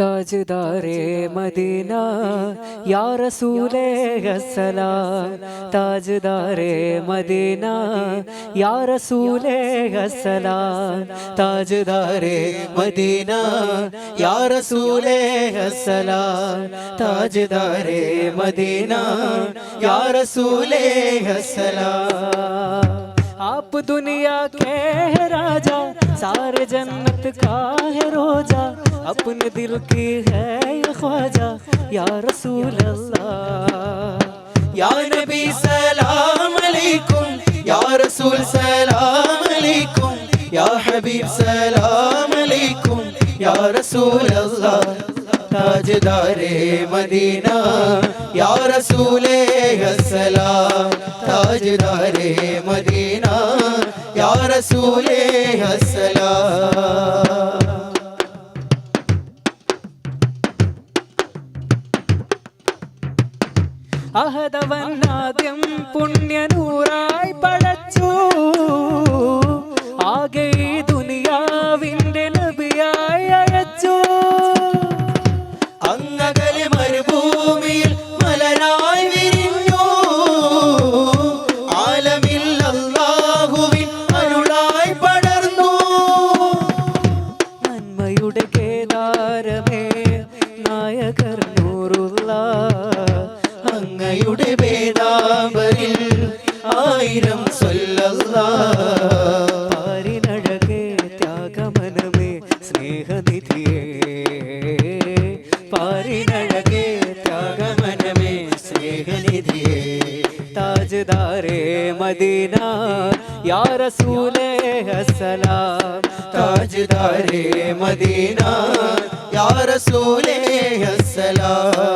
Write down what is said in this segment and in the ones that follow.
താജ്ദാരെ Medina യാ റസൂലേ അസ്സലാം താജ്ദാരേ Medina യാ റസൂലേ അസ്സലാം താജ്ദാരേ മദീന യാ റസൂലേ അസ്സലാം താജ്ദാരേ മദീന യാ റസൂലേ അസ്സലാം اب دنیا کے راجا سارے جنت کا ہے روجا، اپنے دل کی ہے خواجہ، یا رسول اللہ۔ یا نبی سلام علیکم، یا رسول سلام علیکم، یا حبیب سلام علیکم، یا رسول اللہ۔ تاجدار مدینہ، یا رسول السلام تاجدار مدینہ റസൂലേ അസലാം അഹദവൻ ആദ്യം പുണ്യനൂറായി പഴ അങ്ങയുടെ വേദാമ്പരിൽ ആയിരം സ്വല്ലല്ലാ പാരിനഴകേ ത്യാഗമനമേ സ്നേഹനിധിയേ. പാരിനഴകേ ത്യാഗമനമേ സ്നേഹനിധിയേ. താജ്ദാരേ മദീന യാ റസൂലേ അസ്സലാം താജ്ദാരെ മദീന യാ റസൂലേ അസ്സലാം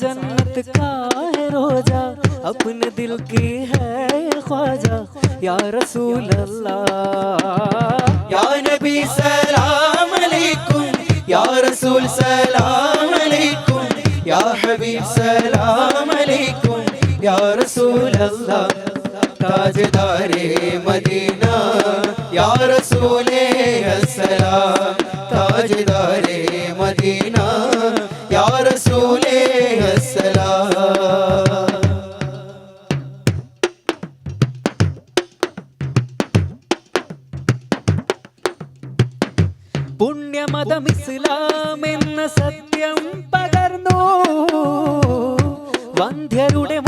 جنت کا ہے روزہ، اپنے دل کی ہے خواجہ۔ یا رسول اللہ، یا نبی سلام علیکم، یا رسول سلام علیکم، یا حبیب سلام علیکم، یا رسول اللہ۔ تاجدار مدینہ، یا رسول السلام تاجدار مدینہ റസൂലേ അസ്സലാം. പുണ്യമതം ഇസ്ലാം എന്ന സത്യം പകർന്നു. വന്ധ്യരുടെ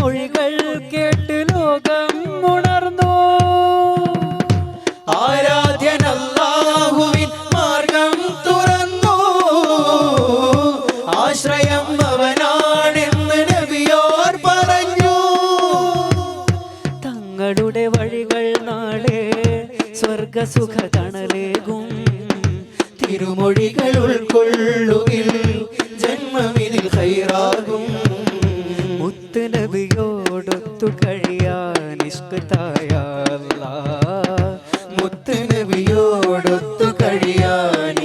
സ്വർഗസുഖ തണലേകും തിരുമൊഴികൾ ഉൾക്കൊള്ളുകിൽ ജന്മമിതിൽ കൈറാകും മുത്ത് നബിയോടൊത്തു കഴിയാൻ ഇഷ്കത്തായ അല്ലാഹ്. മുത്ത് നബിയോടൊത്തു കഴിയാൻ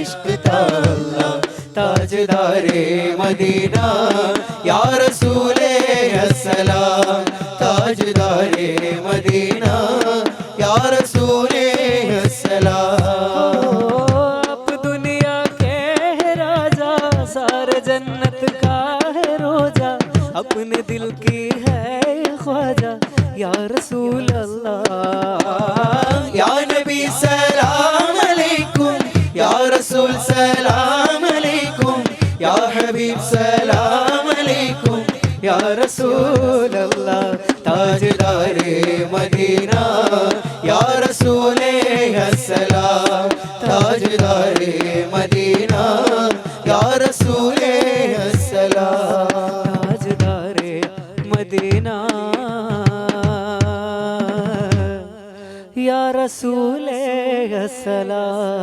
താജ്ദാരെ മദീന യാ റസൂലേ അസ്സലാം. താജ്ദാരെ മദീന യാ റസൂലേ अपने दिल की है ये ख्वाजा या रसूल अल्लाह या नबी सलाम अलैकुम या रसूल सलाम अलैकुम या हबीब सलाम अलैकुम या रसूल अल्लाह ताजदारे मदीना या रसूले सलाम ताजदारे या रसूल सलाम